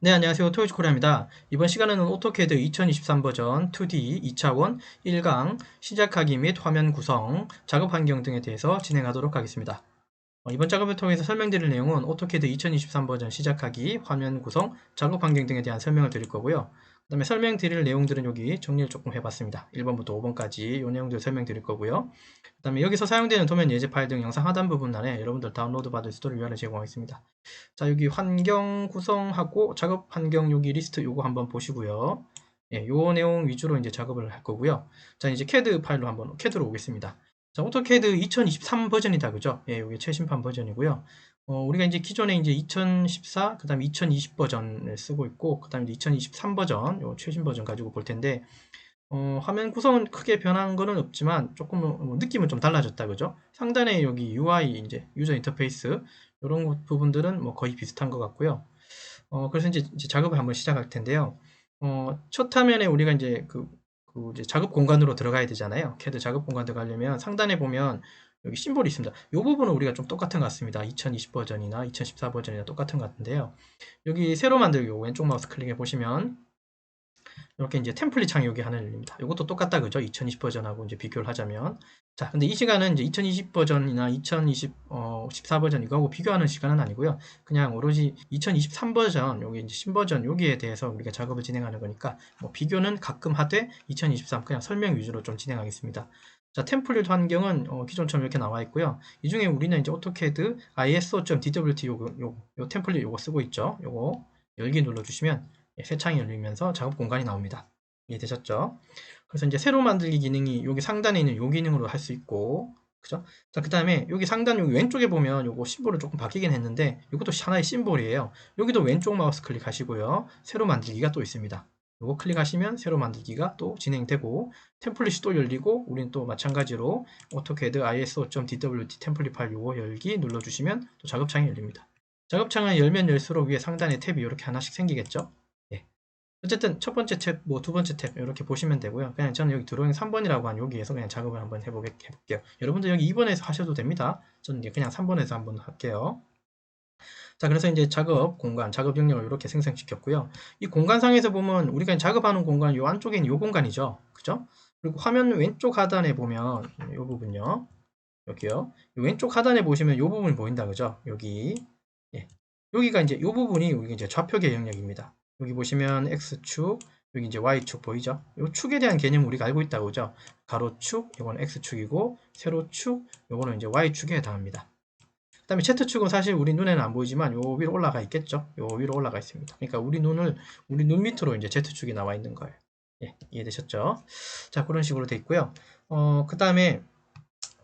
네, 안녕하세요. 토요즈코리아입니다. 이번 시간에는 오토캐드 2023 버전 2D 2차원 1강 시작하기 및 화면 구성, 작업 환경 등에 대해서 진행하도록 하겠습니다. 어, 이번 작업을 통해서 설명드릴 내용은 오토캐드 2023 버전 시작하기, 화면 구성, 작업 환경 등에 대한 설명을 드릴 거고요. 그 다음에 설명드릴 내용들은 여기 정리를 조금 해봤습니다. 1번부터 5번까지 이 내용들 설명드릴 거고요. 그 다음에 여기서 사용되는 도면 예제 파일 등 영상 하단 부분란에 여러분들 다운로드 받을 수 있도록 URL 제공하겠습니다. 자 여기 환경 구성하고 작업 환경 여기 리스트 요거 한번 보시고요. 예, 요 내용 위주로 이제 작업을 할 거고요. 자 이제 CAD 파일로 한번 CAD로 오겠습니다. 자 오토캐드 2023 버전이다 그죠? 예, 여기 최신판 버전이고요. 어, 우리가 이제 기존에 이제 2014, 그 다음에 2020 버전을 쓰고 있고, 그 다음에 2023 버전, 요 최신 버전 가지고 볼 텐데, 어, 화면 구성은 크게 변한 거는 없지만, 조금 뭐 느낌은 좀 달라졌다, 그죠? 상단에 여기 UI, 이제, 유저 인터페이스, 이런 부분들은 뭐 거의 비슷한 것 같고요. 어, 그래서 이제, 이제 작업을 한번 시작할 텐데요. 어, 첫 화면에 우리가 이제 그, 그 이제 작업 공간으로 들어가야 되잖아요. CAD 작업 공간 들어가려면 상단에 보면 여기 심볼이 있습니다. 이 부분은 우리가 좀 똑같은 것 같습니다. 2020 버전이나 2014 버전이나 똑같은 것 같은데요. 여기 새로 만들기 왼쪽 마우스 클릭해 보시면 이렇게 이제 템플릿 창이 여기 하나 열립니다. 이것도 똑같다 그죠? 2020 버전하고 이제 비교를 하자면 자, 근데 이 시간은 이제 2020 버전이나 2020 어, 14 버전 이거하고 비교하는 시간은 아니고요. 그냥 오로지 2023 버전 여기 이제 신버전 여기에 대해서 우리가 작업을 진행하는 거니까 뭐 비교는 가끔 하되 2023 그냥 설명 위주로 좀 진행하겠습니다. 자, 템플릿 환경은 어, 기존처럼 이렇게 나와 있고요. 이 중에 우리는 이제 오토캐드 iso.dwt 요거, 요, 요 템플릿 요거 쓰고 있죠. 요거 열기 눌러주시면 예, 새 창이 열리면서 작업 공간이 나옵니다. 이해되셨죠? 그래서 이제 새로 만들기 기능이 여기 상단에 있는 요 기능으로 할 수 있고, 그죠? 자, 그 다음에 여기 상단 여기 왼쪽에 보면 요거 심볼을 조금 바뀌긴 했는데, 이것도 하나의 심볼이에요. 여기도 왼쪽 마우스 클릭하시고요. 새로 만들기가 또 있습니다. 요거 클릭하시면 새로 만들기가 또 진행되고 템플릿이 또 열리고 우리는 또 마찬가지로 오토캐드 iso.dwt 템플릿 파일 요거 열기 눌러주시면 또 작업창이 열립니다. 작업창을 열면 열수록 위에 상단에 탭이 이렇게 하나씩 생기겠죠? 예. 어쨌든 첫 번째 탭, 뭐 두 번째 탭 이렇게 보시면 되고요. 그냥 저는 여기 드로잉 3번이라고 한 여기에서 그냥 작업을 한번 해보게, 해볼게요. 여러분들 여기 2번에서 하셔도 됩니다. 저는 그냥 3번에서 한번 할게요. 자, 그래서 이제 작업 공간, 작업 영역을 이렇게 생성시켰고요. 이 공간상에서 보면 우리가 작업하는 공간, 요 안쪽에 있는 요 공간이죠. 그죠? 그리고 화면 왼쪽 하단에 보면 요 부분요. 여기요. 왼쪽 하단에 보시면 요 부분이 보인다. 그죠? 여기. 예. 여기가 이제 요 부분이 여기 이제 좌표계 영역입니다. 여기 보시면 X축, 여기 이제 Y축 보이죠? 요 축에 대한 개념 우리가 알고 있다고 그죠? 가로축, 이거는 X축이고, 세로축, 요거는 이제 Y축에 해당합니다. 그 다음에 Z축은 사실 우리 눈에는 안 보이지만 요 위로 올라가 있겠죠. 요 위로 올라가 있습니다. 그러니까 우리 눈을 우리 눈 밑으로 이제 Z축이 나와 있는 거예요. 예, 이해되셨죠? 자, 그런 식으로 돼 있고요. 어, 그 다음에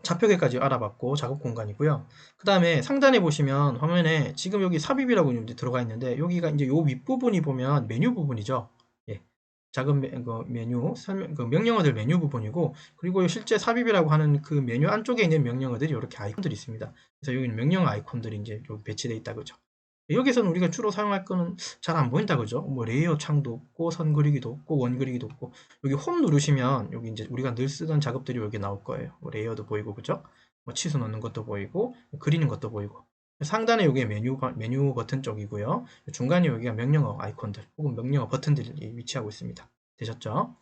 좌표계까지 알아봤고 작업 공간이고요. 그 다음에 상단에 보시면 화면에 지금 여기 삽입이라고 이제 들어가 있는데 여기가 이제 요 윗부분이 보면 메뉴 부분이죠. 작은 그 메뉴 설명 그 명령어들 메뉴 부분이고 그리고 실제 삽입이라고 하는 그 메뉴 안쪽에 있는 명령어들이 이렇게 아이콘들이 있습니다. 그래서 여기는 명령 아이콘들이 이제 배치되어 있다 그죠. 여기서는 우리가 주로 사용할 거는 잘 안 보인다 그죠. 뭐 레이어 창도 없고 선 그리기도 없고 원 그리기도 없고 여기 홈 누르시면 여기 이제 우리가 늘 쓰던 작업들이 여기 나올 거예요. 뭐 레이어도 보이고 그죠. 뭐 치수 넣는 것도 보이고 그리는 것도 보이고 상단에 여기 메뉴, 메뉴 버튼 쪽이고요. 중간에 여기가 명령어 아이콘들 혹은 명령어 버튼들이 위치하고 있습니다. 되셨죠?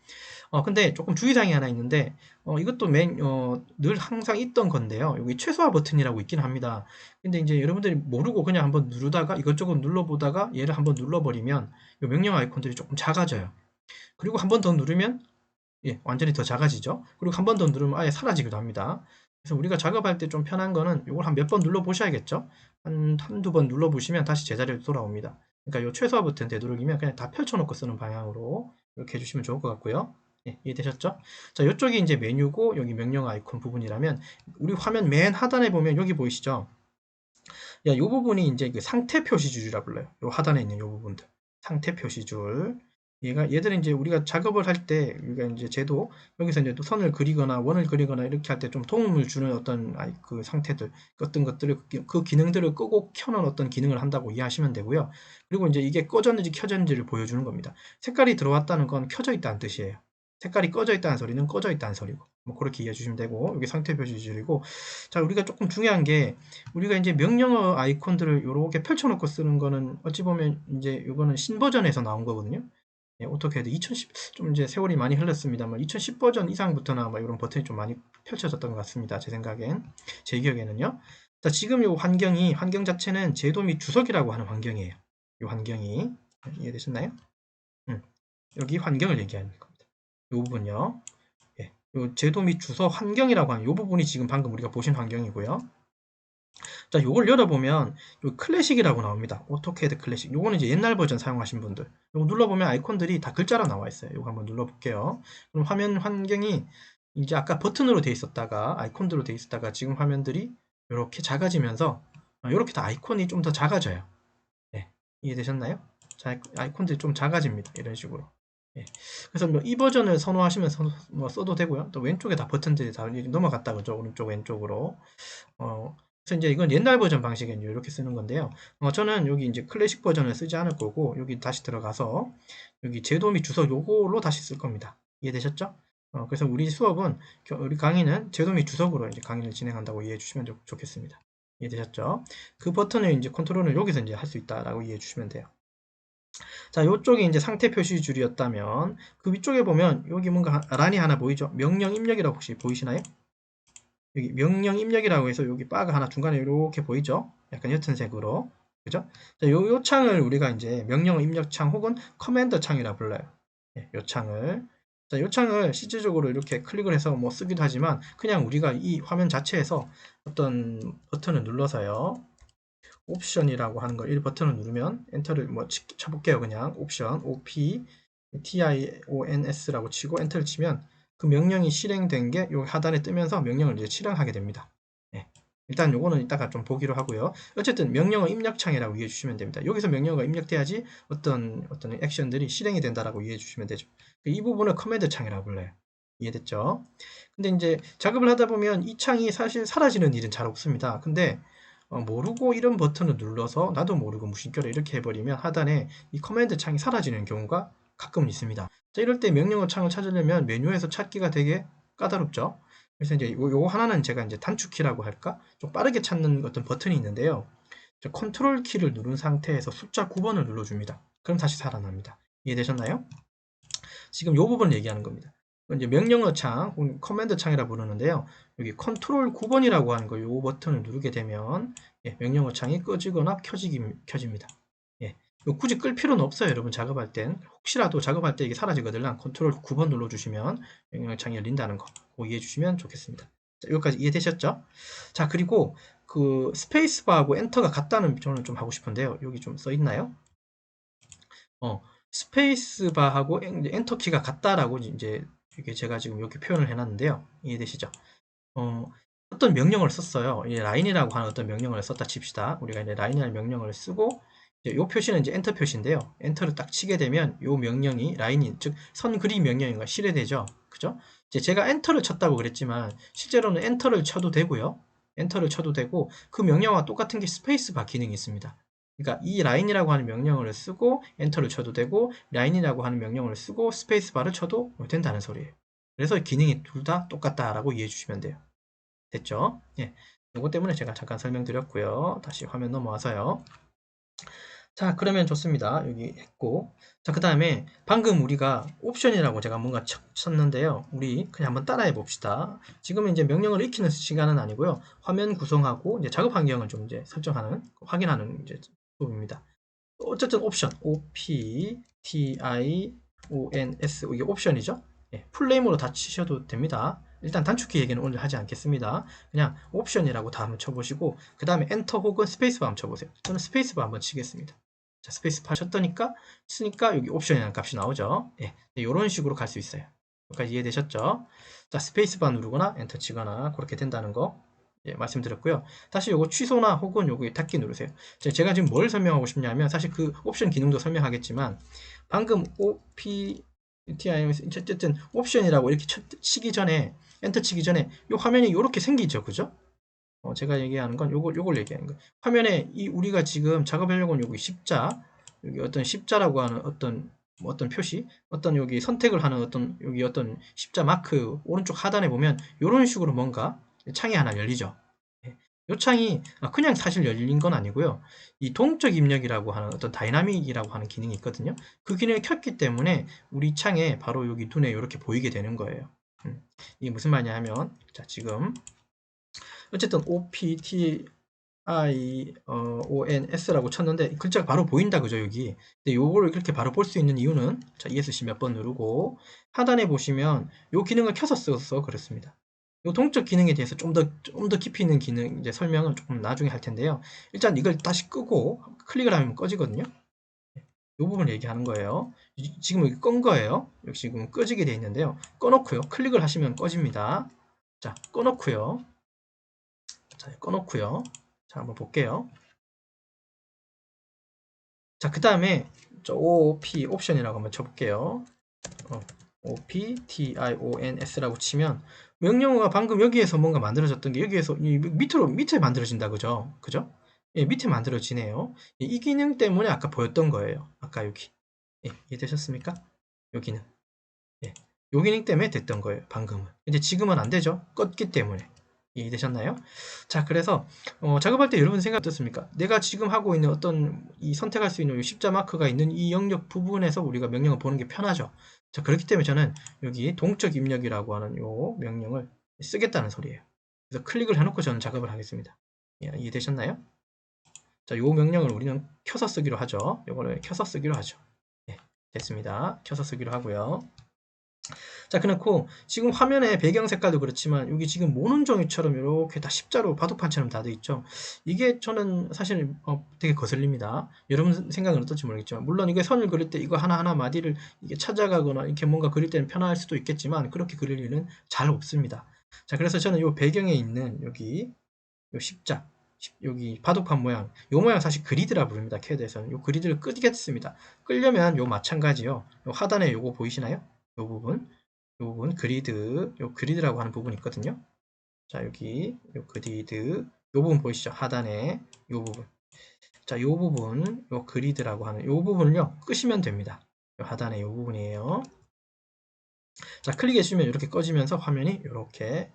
어, 근데 조금 주의사항이 하나 있는데, 어, 이것도 맨, 어, 늘 항상 있던 건데요. 여기 최소화 버튼이라고 있긴 합니다. 근데 이제 여러분들이 모르고 그냥 한번 누르다가 이것저것 눌러보다가 얘를 한번 눌러버리면 이 명령 아이콘들이 조금 작아져요. 그리고 한 번 더 누르면 예, 완전히 더 작아지죠. 그리고 한 번 더 누르면 아예 사라지기도 합니다. 그래서 우리가 작업할 때 좀 편한 거는 이걸 한 몇 번 눌러 보셔야겠죠. 한, 한두 번 눌러 보시면 다시 제자리로 돌아옵니다. 그러니까 이 최소화 버튼 되도록이면 그냥 다 펼쳐놓고 쓰는 방향으로 이렇게 해주시면 좋을 것 같고요. 예, 이해되셨죠? 자, 이쪽이 이제 메뉴고 여기 명령 아이콘 부분이라면 우리 화면 맨 하단에 보면 여기 보이시죠? 야, 이 부분이 이제 그 상태 표시 줄이라 불러요. 이 하단에 있는 이 부분들. 상태 표시줄. 얘가 얘들은 이제 우리가 작업을 할 때 우리가 이제 제도 여기서 이제 또 선을 그리거나 원을 그리거나 이렇게 할 때 좀 도움을 주는 어떤 그 상태들 어떤 것들을 그 기능들을 끄고 켜놓은 어떤 기능을 한다고 이해하시면 되고요. 그리고 이제 이게 꺼졌는지 켜졌는지를 보여주는 겁니다. 색깔이 들어왔다는 건 켜져 있다는 뜻이에요. 색깔이 꺼져 있다는 소리는 꺼져 있다는 소리고 뭐 그렇게 이해해 주시면 되고 여기 상태 표시줄이고 자 우리가 조금 중요한 게 우리가 이제 명령어 아이콘들을 이렇게 펼쳐놓고 쓰는 거는 어찌 보면 이제 이거는 신버전에서 나온 거거든요. 예, 오토캐드 2010 좀 이제 세월이 많이 흘렀습니다만 2010 버전 이상부터는 아마 이런 버튼이 좀 많이 펼쳐졌던 것 같습니다. 제 생각엔 제 기억에는요. 자 지금 이 환경이 환경 자체는 제도 및 주석이라고 하는 환경이에요. 이 환경이 이해되셨나요? 음, 여기 환경을 얘기하는 겁니다. 이 부분요. 예, 요 제도 및 주소 환경이라고 하는 이 부분이 지금 방금 우리가 보신 환경이고요. 자, 요걸 열어보면 요 클래식이라고 나옵니다. 오토캐드 클래식. 요거는 이제 옛날 버전 사용하신 분들. 요거 눌러보면 아이콘들이 다 글자로 나와 있어요. 요거 한번 눌러볼게요. 그럼 화면 환경이 이제 아까 버튼으로 돼 있었다가 아이콘들로 돼 있었다가 지금 화면들이 이렇게 작아지면서 이렇게 다 아이콘이 좀 더 작아져요. 네, 이해되셨나요? 자, 아이콘들이 좀 작아집니다. 이런 식으로. 예. 그래서 뭐 이 버전을 선호하시면 서, 뭐 써도 되고요. 또 왼쪽에 다 버튼들이 다 넘어갔다 그죠? 오른쪽 왼쪽으로. 어, 그래서 이제 이건 옛날 버전 방식에 이렇게 쓰는 건데요. 어, 저는 여기 이제 클래식 버전을 쓰지 않을 거고 여기 다시 들어가서 여기 제도 및 주소 요걸로 다시 쓸 겁니다. 이해되셨죠? 어, 그래서 우리 수업은 우리 강의는 제도 및 주석으로 이제 강의를 진행한다고 이해해 주시면 좋, 좋겠습니다. 이해되셨죠? 그 버튼을 이제 컨트롤을 여기서 이제 할 수 있다라고 이해해 주시면 돼요. 자, 요쪽이 이제 상태 표시 줄이었다면 그 위쪽에 보면 여기 뭔가 란이 하나 보이죠? 명령 입력이라고 혹시 보이시나요? 여기 명령 입력이라고 해서 여기 바가 하나 중간에 이렇게 보이죠? 약간 옅은 색으로. 그죠? 자, 요, 요 창을 우리가 이제 명령 입력 창 혹은 커맨더 창이라 불러요. 예, 요 창을. 자, 요 창을 실질적으로 이렇게 클릭을 해서 뭐 쓰기도 하지만 그냥 우리가 이 화면 자체에서 어떤 버튼을 눌러서요. 옵션이라고 하는 거, 이 버튼을 누르면 엔터를 뭐 쳐볼게요. 그냥 옵션, OP, TIONS라고 치고 엔터를 치면 그 명령이 실행된 게요 하단에 뜨면서 명령을 이제 실행하게 됩니다. 네. 일단 요거는 이따가 좀 보기로 하고요. 어쨌든 명령어 입력창이라고 이해해 주시면 됩니다. 여기서 명령어가 입력돼야지 어떤 어떤 액션들이 실행이 된다라고 이해해 주시면 되죠. 이 부분을 커맨드 창이라고 불러요. 이해됐죠? 근데 이제 작업을 하다 보면 이 창이 사실 사라지는 일은 잘 없습니다. 근데 어, 모르고 이런 버튼을 눌러서 나도 모르고 무심결에 이렇게 해버리면 하단에 이 커맨드 창이 사라지는 경우가 가끔 있습니다. 자, 이럴 때 명령어 창을 찾으려면 메뉴에서 찾기가 되게 까다롭죠. 그래서 이제 요, 요 하나는 제가 이제 단축키라고 할까? 좀 빠르게 찾는 어떤 버튼이 있는데요. 컨트롤 키를 누른 상태에서 숫자 9번을 눌러줍니다. 그럼 다시 살아납니다. 이해되셨나요? 지금 이 부분을 얘기하는 겁니다. 이제 명령어 창, 혹은 커맨드 창이라 부르는데요. 여기 컨트롤 9번이라고 하는 거, 이 버튼을 누르게 되면 예, 명령어 창이 꺼지거나 켜지기, 켜집니다. 굳이 끌 필요는 없어요 여러분 작업할 땐 혹시라도 작업할 때 이게 사라지거든요 컨트롤 9번 눌러주시면 영역창이 열린다는 거 이해해 주시면 좋겠습니다 자, 여기까지 이해되셨죠? 자 그리고 그 스페이스바하고 엔터가 같다는 표현을 좀 하고 싶은데요 여기 좀 써있나요? 어 스페이스바하고 엔터키가 같다라고 이제 이게 제가 지금 여기 표현을 해놨는데요 이해되시죠? 어, 어떤 명령을 썼어요. 이 라인이라고 하는 어떤 명령을 썼다 칩시다. 우리가 이제 라인이라는 명령을 쓰고 이 표시는 이제 엔터 표시인데요. 엔터를 딱 치게 되면 이 명령이 라인이 즉 선 그림 명령인가 실행되죠. 그죠? 이제 제가 엔터를 쳤다고 그랬지만 실제로는 엔터를 쳐도 되고요. 엔터를 쳐도 되고 그 명령과 똑같은 게 스페이스 바 기능이 있습니다. 그러니까 이 라인이라고 하는 명령을 쓰고 엔터를 쳐도 되고 라인이라고 하는 명령을 쓰고 스페이스 바를 쳐도 된다는 소리예요. 그래서 기능이 둘 다 똑같다라고 이해해 주시면 돼요. 됐죠? 예. 이것 때문에 제가 잠깐 설명드렸고요. 다시 화면 넘어와서요. 자 그러면 좋습니다. 여기 했고. 자그 다음에 방금 우리가 옵션이라고 제가 뭔가 쳤는데요. 우리 그냥 한번 따라해 봅시다. 지금 이제 명령을 익히는 시간은 아니고요. 화면 구성하고 이제 작업 환경을 좀 이제 설정하는 확인하는 이제 부분입니다. 어쨌든 옵션. O P T I O N S. 이게 옵션이죠? 예, 풀네임으로 다 치셔도 됩니다 일단 단축키 얘기는 오늘 하지 않겠습니다 그냥 옵션이라고 다 한번 쳐보시고 그 다음에 엔터 혹은 스페이스바 한번 쳐보세요 저는 스페이스바 한번 치겠습니다 자, 스페이스바 쳤더니까 쓰니까 여기 옵션이라는 값이 나오죠. 예, 이런 식으로 갈 수 있어요. 여기까지 이해되셨죠? 자, 스페이스바 누르거나 엔터 치거나 그렇게 된다는 거 예, 말씀드렸고요. 다시 요거 취소나 혹은 요거 닫기 누르세요. 제가 지금 뭘 설명하고 싶냐면 사실 그 옵션 기능도 설명하겠지만 방금 OP TI 어쨌든 옵션이라고 이렇게 치기 전에 엔터 치기 전에 이 화면이 이렇게 생기죠, 그죠? 어, 제가 얘기하는 건 요걸, 요걸 얘기하는 거예요. 화면에 이 우리가 지금 작업하려고 하는 여기 십자, 여기 어떤 십자라고 하는 어떤 뭐 어떤 표시, 어떤 여기 선택을 하는 어떤 여기 어떤 십자 마크 오른쪽 하단에 보면 이런 식으로 뭔가 창이 하나 열리죠. 이 창이 아, 그냥 사실 열린 건 아니고요. 이 동적 입력이라고 하는 어떤 다이나믹이라고 하는 기능이 있거든요. 그 기능을 켰기 때문에 우리 창에 바로 여기 눈에 이렇게 보이게 되는 거예요. 음, 이게 무슨 말이냐 하면 자 지금 어쨌든 OPT I 어, 쳤는데 글자가 바로 보인다 그죠 여기? 근데 요거를 이렇게 바로 볼 수 있는 이유는 자 ESC 몇 번 누르고 하단에 보시면 요 기능을 켜서 써서 그렇습니다. 요 동적 기능에 대해서 좀 더 좀 더 깊이 있는 기능 이제 설명은 조금 나중에 할 텐데요. 일단 이걸 다시 끄고 클릭을 하면 꺼지거든요 요 부분 얘기하는 거예요 지금 여기 끈 거예요 여기 지금 꺼지게 돼 있는데요 꺼놓고요 클릭을 하시면 꺼집니다 자 꺼놓고요 자 꺼놓고요 자, 한번 볼게요. 자, 그 다음에 OP 옵션이라고 한번 쳐볼게요. 어, OPTIONS라고 치면 명령어가 방금 여기에서 뭔가 만들어졌던 게 여기에서 밑으로 밑에 만들어진다 그죠? 그죠? 예, 밑에 만들어지네요. 예, 이 기능 때문에 아까 보였던 거예요. 아까 여기. 예, 이해되셨습니까? 여기는. 예, 요 기능 때문에 됐던 거예요. 방금은. 근데 지금은 안 되죠? 껐기 때문에. 이해되셨나요? 자, 그래서 어, 작업할 때 여러분 생각 어떻습니까? 내가 지금 하고 있는 어떤 이 선택할 수 있는 십자 마크가 있는 이 영역 부분에서 우리가 명령을 보는 게 편하죠. 자, 그렇기 때문에 저는 여기 동적 입력이라고 하는 요 명령을 쓰겠다는 소리예요. 그래서 클릭을 해놓고 저는 작업을 하겠습니다. 예, 이해되셨나요? 자, 요 명령을 우리는 켜서 쓰기로 하죠. 요거를 켜서 쓰기로 하죠. 네, 됐습니다. 켜서 쓰기로 하고요. 자, 그놓고 지금 화면에 배경 색깔도 그렇지만 여기 지금 모는 종이처럼 이렇게 다 십자로 바둑판처럼 다 돼 있죠. 이게 저는 사실 어, 되게 거슬립니다. 여러분 생각은 어떨지 모르겠지만 물론 이게 선을 그릴 때 이거 하나하나 마디를 이게 찾아가거나 이렇게 뭔가 그릴 때는 편할 수도 있겠지만 그렇게 그릴 일은 잘 없습니다. 자, 그래서 저는 이 배경에 있는 여기 요 십자 여기 바둑판 모양 요 모양 사실 그리드라 부릅니다. 캐드에서는 요 그리드를 끄겠습니다. 끌려면 요 마찬가지요. 요 하단에 요거 보이시나요? 요 부분, 요 부분 그리드, 요 그리드라고 하는 부분이 있거든요. 자, 여기 요 그리드, 요 부분 보이시죠? 하단에 요 부분. 자, 요 부분, 요 그리드라고 하는 요 부분을요, 끄시면 됩니다. 요 하단에 요 부분이에요. 자, 클릭해 주시면 이렇게 꺼지면서 화면이 이렇게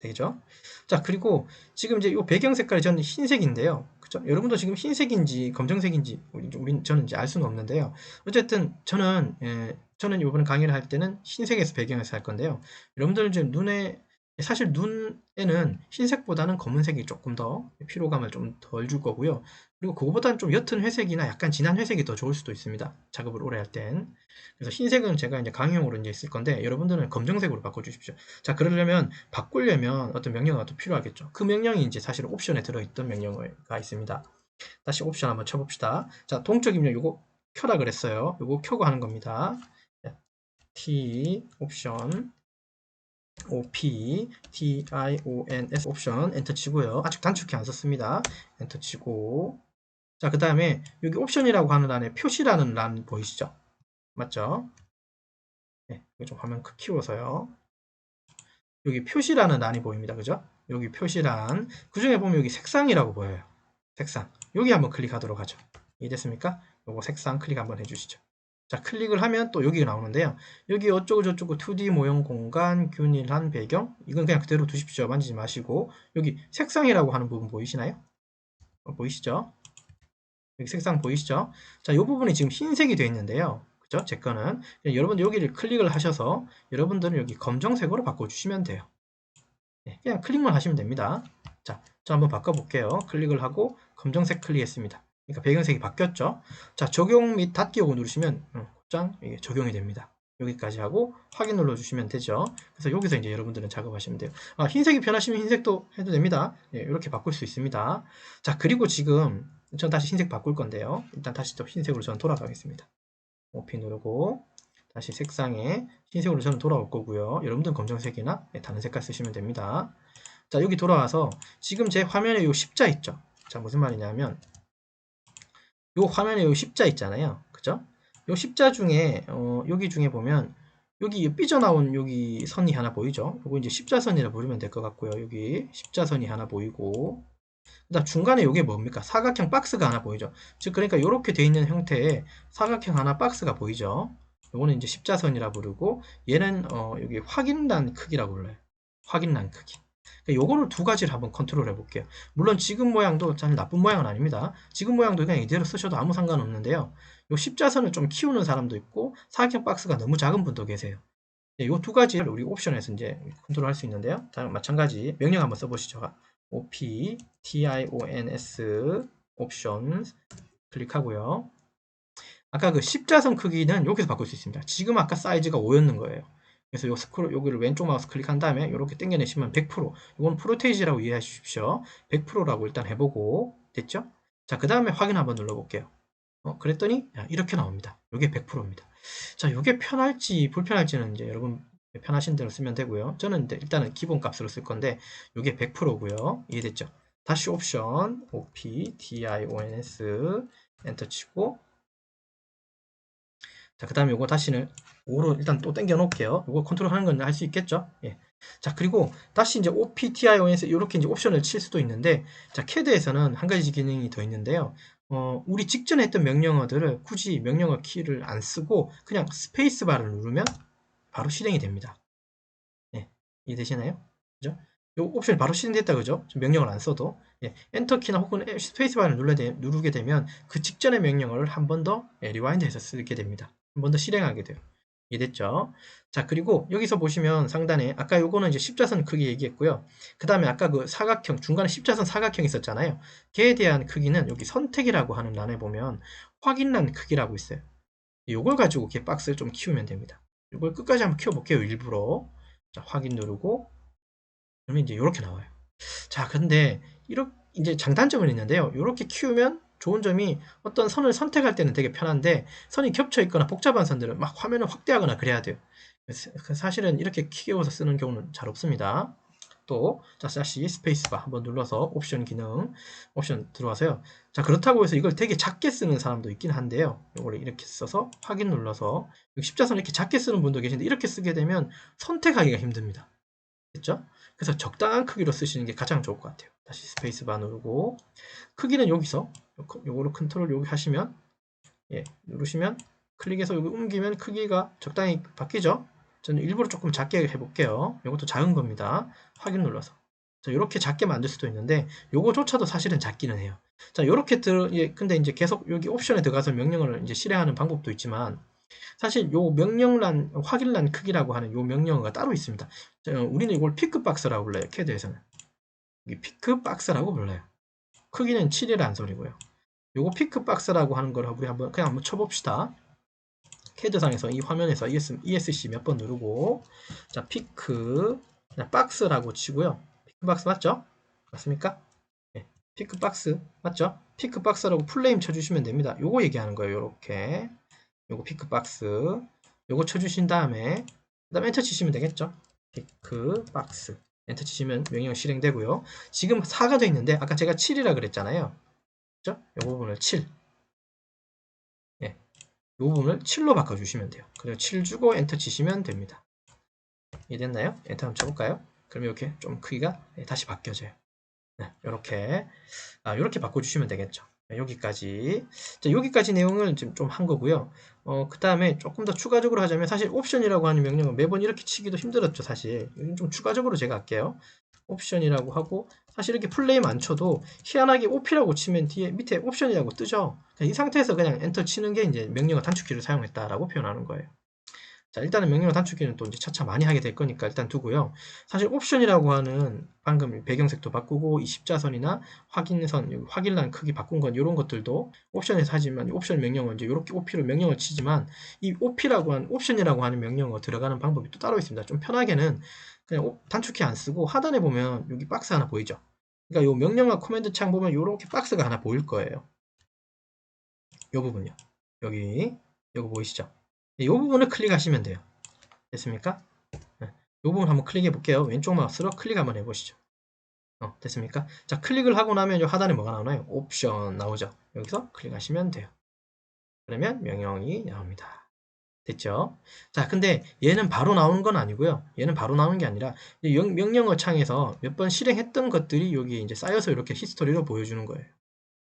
되죠. 자, 그리고 지금 이제 이 배경 색깔이 저는 흰색인데요. 그죠? 여러분도 지금 흰색인지 검정색인지 우리, 우리 저는 이제 알 수는 없는데요. 어쨌든 저는 예, 저는 이번 강의를 할 때는 흰색에서 배경에서 할 건데요. 여러분들은 지금 눈에 사실 눈에는 흰색보다는 검은색이 조금 더 피로감을 좀 덜 줄 거고요. 그리고 그거보다는 좀 옅은 회색이나 약간 진한 회색이 더 좋을 수도 있습니다. 작업을 오래 할 땐. 그래서 흰색은 제가 이제 강의용으로 이제 쓸 건데 여러분들은 검정색으로 바꿔주십시오. 자, 그러려면 바꾸려면 어떤 명령어가 또 필요하겠죠. 그 명령이 이제 사실 옵션에 들어있던 명령어가 있습니다. 다시 옵션 한번 쳐봅시다. 자, 동적 입력 요거 켜라 그랬어요. 요거 켜고 하는 겁니다. T 옵션 OP TIONS 옵션 엔터 치고요. 아직 단축키 안 썼습니다. 엔터 치고 자, 그 다음에 여기 옵션이라고 하는 란에 표시라는 란 보이시죠? 맞죠? 네, 이거 좀 화면 크 키워서요. 여기 표시라는 란이 보입니다. 그죠? 여기 표시란 그 중에 보면 여기 색상이라고 보여요. 색상 여기 한번 클릭하도록 하죠. 이해됐습니까? 요거 색상 클릭 한번 해주시죠. 자, 클릭을 하면 또 여기가 나오는데요. 여기 어쩌고 저쩌고 2D 모형 공간, 균일한 배경 이건 그냥 그대로 두십시오. 만지지 마시고 여기 색상이라고 하는 부분 보이시나요? 어, 보이시죠? 여기 색상 보이시죠? 자, 이 부분이 지금 흰색이 되어 있는데요. 그죠? 제 거는 여러분 여기를 클릭을 하셔서 여러분들은 여기 검정색으로 바꿔주시면 돼요. 네, 그냥 클릭만 하시면 됩니다. 자, 저 한번 바꿔볼게요. 클릭을 하고 검정색 클릭했습니다. 그러니까 배경색이 바뀌었죠. 자, 적용 및 닫기 요거 누르시면 곧장 어, 적용이 됩니다. 여기까지 하고 확인 눌러주시면 되죠. 그래서 여기서 이제 여러분들은 작업하시면 돼요. 아, 흰색이 편하시면 흰색도 해도 됩니다. 네, 이렇게 바꿀 수 있습니다. 자, 그리고 지금 전 다시 흰색 바꿀 건데요. 일단 다시 또 흰색으로 저는 돌아가겠습니다. 오피 누르고 다시 색상에 흰색으로 저는 돌아올 거고요. 여러분들은 검정색이나 네, 다른 색깔 쓰시면 됩니다. 자, 여기 돌아와서 지금 제 화면에 이 십자 있죠. 자, 무슨 말이냐면 요 화면에 요 십자 있잖아요. 그죠? 요 십자 중에 어, 여기 중에 보면 여기 삐져나온 여기 선이 하나 보이죠? 요거 이제 십자선이라 부르면 될 것 같고요. 여기 십자선이 하나 보이고 그다음 중간에 이게 뭡니까? 사각형 박스가 하나 보이죠. 즉 그러니까 이렇게 돼 있는 형태의 사각형 하나 박스가 보이죠. 요거는 이제 십자선이라 부르고 얘는 어, 여기 확인란 크기라고 불러요. 확인란 크기. 그러니까 요거를 두 가지를 한번 컨트롤 해볼게요. 물론 지금 모양도 잘 나쁜 모양은 아닙니다. 지금 모양도 그냥 이대로 쓰셔도 아무 상관없는데요. 요 십자선을 좀 키우는 사람도 있고 사각형 박스가 너무 작은 분도 계세요. 이두 가지를 우리 옵션에서 이제 컨트롤 할 수 있는데요. 자, 마찬가지 명령 한번 써보시죠. op tions 옵션 클릭하고요. 아까 그 십자선 크기는 여기서 바꿀 수 있습니다. 지금 아까 사이즈가 5였는 거예요. 그래서 요 스크롤 여기를 왼쪽 마우스 클릭한 다음에 이렇게 당겨내시면 100% 이건 프로테이지라고 이해해 주십시오. 100%라고 일단 해보고 됐죠? 자, 그 다음에 확인 한번 눌러볼게요. 어, 그랬더니 이렇게 나옵니다. 이게 100%입니다. 자, 이게 편할지 불편할지는 이제 여러분 편하신 대로 쓰면 되고요. 저는 일단은 기본 값으로 쓸 건데 이게 100%고요. 이해됐죠? 다시 옵션 op dions 엔터 치고 자, 그 다음에 이거 다시는 5로 일단 또 당겨 놓을게요. 이거 컨트롤 하는 건 할 수 있겠죠? 예. 자, 그리고 다시 이제 OPTIO에서 이렇게 이제 옵션을 칠 수도 있는데, 자, CAD에서는 한 가지 기능이 더 있는데요. 어, 우리 직전에 했던 명령어들을 굳이 명령어 키를 안 쓰고 그냥 스페이스바를 누르면 바로 실행이 됩니다. 예. 이해되시나요? 그죠? 이 옵션이 바로 실행됐다 그죠? 명령을 안 써도 예. 엔터 키나 혹은 스페이스바를 누르게 되면 그 직전의 명령어를 한 번 더 리와인드해서 쓰게 됩니다. 한 번 더 실행하게 돼요. 이해됐죠? 자, 그리고 여기서 보시면 상단에 아까 요거는 이제 십자선 크기 얘기했고요. 그 다음에 아까 그 사각형, 중간에 십자선 사각형 있었잖아요. 걔에 대한 크기는 여기 선택이라고 하는 란에 보면 확인란 크기라고 있어요. 요걸 가지고 이렇게 박스를 좀 키우면 됩니다. 요걸 끝까지 한번 키워볼게요. 일부러. 자, 확인 누르고 그러면 이제 이렇게 나와요. 자, 근데 이렇게 이제 장단점은 있는데요. 이렇게 키우면 좋은 점이 어떤 선을 선택할 때는 되게 편한데 선이 겹쳐 있거나 복잡한 선들은 막 화면을 확대하거나 그래야 돼요. 그 사실은 이렇게 키워서 쓰는 경우는 잘 없습니다. 또, 자, 다시 스페이스바 한번 눌러서 옵션 기능, 옵션 들어와서요. 자, 그렇다고 해서 이걸 되게 작게 쓰는 사람도 있긴 한데요. 이걸 이렇게 써서 확인 눌러서, 십자선 이렇게 작게 쓰는 분도 계신데, 이렇게 쓰게 되면 선택하기가 힘듭니다. 됐죠? 그래서 적당한 크기로 쓰시는 게 가장 좋을 것 같아요. 다시 스페이스바 누르고, 크기는 여기서 요거를 컨트롤 여기 하시면 예, 누르시면 클릭해서 여기 옮기면 크기가 적당히 바뀌죠. 저는 일부러 조금 작게 해볼게요. 이것도 작은 겁니다. 확인 눌러서. 자, 이렇게 작게 만들 수도 있는데 요거조차도 사실은 작기는 해요. 자, 이렇게 들 예, 근데 이제 계속 여기 옵션에 들어가서 명령을 이제 실행하는 방법도 있지만 사실 요 명령란 확인란 크기라고 하는 요 명령어가 따로 있습니다. 자, 우리는 이걸 피크 박스라고 불러요. 캐드에서는. 이 피크 박스라고 불러요. 크기는 7이라는 소리고요. 요거 피크 박스라고 하는 걸 우리 한번 그냥 한번 쳐봅시다. 캐드상에서 이 화면에서 ES, ESC 몇 번 누르고 자 피크 박스라고 치고요. 피크 박스 맞죠? 맞습니까? 네, 피크 박스 맞죠? 피크 박스라고 풀네임 쳐주시면 됩니다. 요거 얘기하는 거예요. 요렇게 요거 피크 박스 요거 쳐주신 다음에 그 다음에 엔터 치시면 되겠죠? 피크 박스 엔터 치시면 명령 실행되고요. 지금 4가 되어 있는데 아까 제가 7이라 그랬잖아요. 그죠? 이 부분을 7. 예. 이 부분을 7로 바꿔주시면 돼요. 그리고 7 주고 엔터 치시면 됩니다. 이해됐나요? 엔터 한번 쳐볼까요? 그럼 이렇게 좀 크기가 예, 다시 바뀌어져요. 네, 이렇게 아, 이렇게 바꿔주시면 되겠죠. 네, 여기까지 자, 여기까지 내용을 지금 좀 한 거고요. 어, 그 다음에 조금 더 추가적으로 하자면 사실 옵션이라고 하는 명령은 매번 이렇게 치기도 힘들었죠. 사실 좀 추가적으로 제가 할게요. 옵션이라고 하고 사실 이렇게 플레임 안 쳐도 희한하게 OP라고 치면 뒤에 밑에 옵션이라고 뜨죠. 이 상태에서 그냥 엔터 치는 게 이제 명령어 단축키를 사용했다라고 표현하는 거예요. 자, 일단은 명령어 단축키는 또 이제 차차 많이 하게 될 거니까 일단 두고요. 사실 옵션이라고 하는 방금 배경색도 바꾸고 이 십자선이나 확인선, 확인란 크기 바꾼 건 이런 것들도 옵션에서 하지만 옵션 명령어 이제 이렇게 OP로 명령을 치지만 이 OP라고 하는 옵션이라고 하는 명령어 들어가는 방법이 또 따로 있습니다. 좀 편하게는 그냥 단축키 안 쓰고 하단에 보면 여기 박스 하나 보이죠? 그러니까 요 명령어 코맨드 창 보면 이렇게 박스가 하나 보일 거예요. 요 부분요. 여기 요거 보이시죠? 이 부분을 클릭하시면 돼요. 됐습니까? 네. 이 부분 한번 클릭해 볼게요. 왼쪽 마우스로 클릭 한번 해보시죠. 어, 됐습니까? 자, 클릭을 하고 나면 이 하단에 뭐가 나오나요? 옵션 나오죠. 여기서 클릭하시면 돼요. 그러면 명령이 나옵니다. 됐죠? 자, 근데 얘는 바로 나오는 건 아니고요. 얘는 바로 나오는 게 아니라 명령어 창에서 몇 번 실행했던 것들이 여기 이제 쌓여서 이렇게 히스토리로 보여주는 거예요.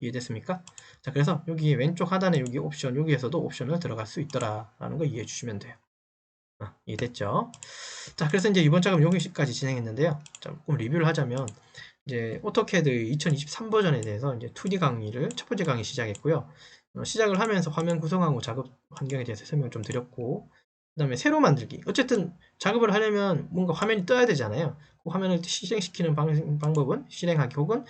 이해됐습니까? 자, 그래서 여기 왼쪽 하단에 여기 옵션, 여기에서도 옵션을 들어갈 수 있더라라는 거 이해해 주시면 돼요. 아, 이해됐죠? 자, 그래서 이제 이번 작업 여기까지 진행했는데요. 조금 리뷰를 하자면 이제 오토캐드 2023 버전에 대해서 이제 2D 강의를 첫 번째 강의 시작했고요. 어, 시작을 하면서 화면 구성하고 작업 환경에 대해서 설명을 좀 드렸고 그 다음에 새로 만들기 어쨌든 작업을 하려면 뭔가 화면이 떠야 되잖아요 그 화면을 실행시키는 방, 방법은 실행하기 혹은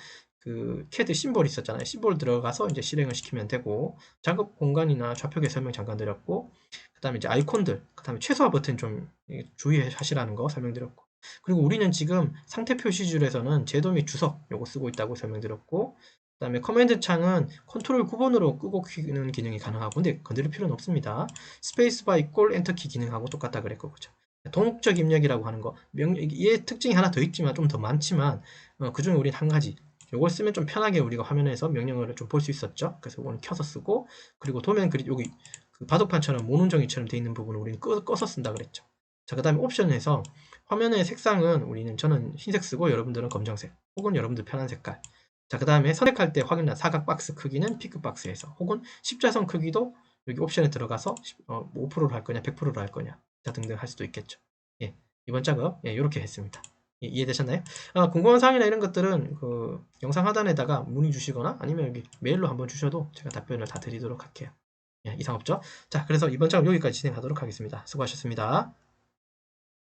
그 캐드 심볼 있었잖아요 심볼 들어가서 이제 실행을 시키면 되고 작업 공간이나 좌표계 설명 잠깐 드렸고 그 다음에 이제 아이콘들 그 다음에 최소화 버튼 좀 주의하시라는 거 설명드렸고 그리고 우리는 지금 상태 표시줄에서는 제도 및 주석 요거 쓰고 있다고 설명드렸고 그 다음에 커맨드 창은 컨트롤 9번으로 끄고 키는 기능이 가능하고 근데 건드릴 필요는 없습니다. 스페이스바 이꼴 엔터키 기능하고 똑같다 그랬고 그죠. 동적 입력이라고 하는 거 명, 얘 특징이 하나 더 있지만 좀 더 많지만 어, 그 중에 우린 한 가지 요걸 쓰면 좀 편하게 우리가 화면에서 명령어를 좀 볼 수 있었죠. 그래서 이거는 켜서 쓰고 그리고 도면 그리 여기 그 바둑판처럼 모눈정이처럼 돼 있는 부분을 우리는 꺼, 꺼서 쓴다 그랬죠. 자, 그 다음에 옵션에서 화면의 색상은 우리는 저는 흰색 쓰고 여러분들은 검정색 혹은 여러분들 편한 색깔 자, 그 다음에 선택할 때 확인한 사각 박스 크기는 피크 박스에서 혹은 십자선 크기도 여기 옵션에 들어가서 어, 5%로 할 거냐, 100%로 할 거냐, 자 등등 할 수도 있겠죠. 예, 이번 작업 예, 이렇게 했습니다. 예, 이해되셨나요? 아, 궁금한 사항이나 이런 것들은 그 영상 하단에다가 문의 주시거나 아니면 여기 메일로 한번 주셔도 제가 답변을 다 드리도록 할게요. 예, 이상 없죠? 자, 그래서 이번 작업 여기까지 진행하도록 하겠습니다. 수고하셨습니다.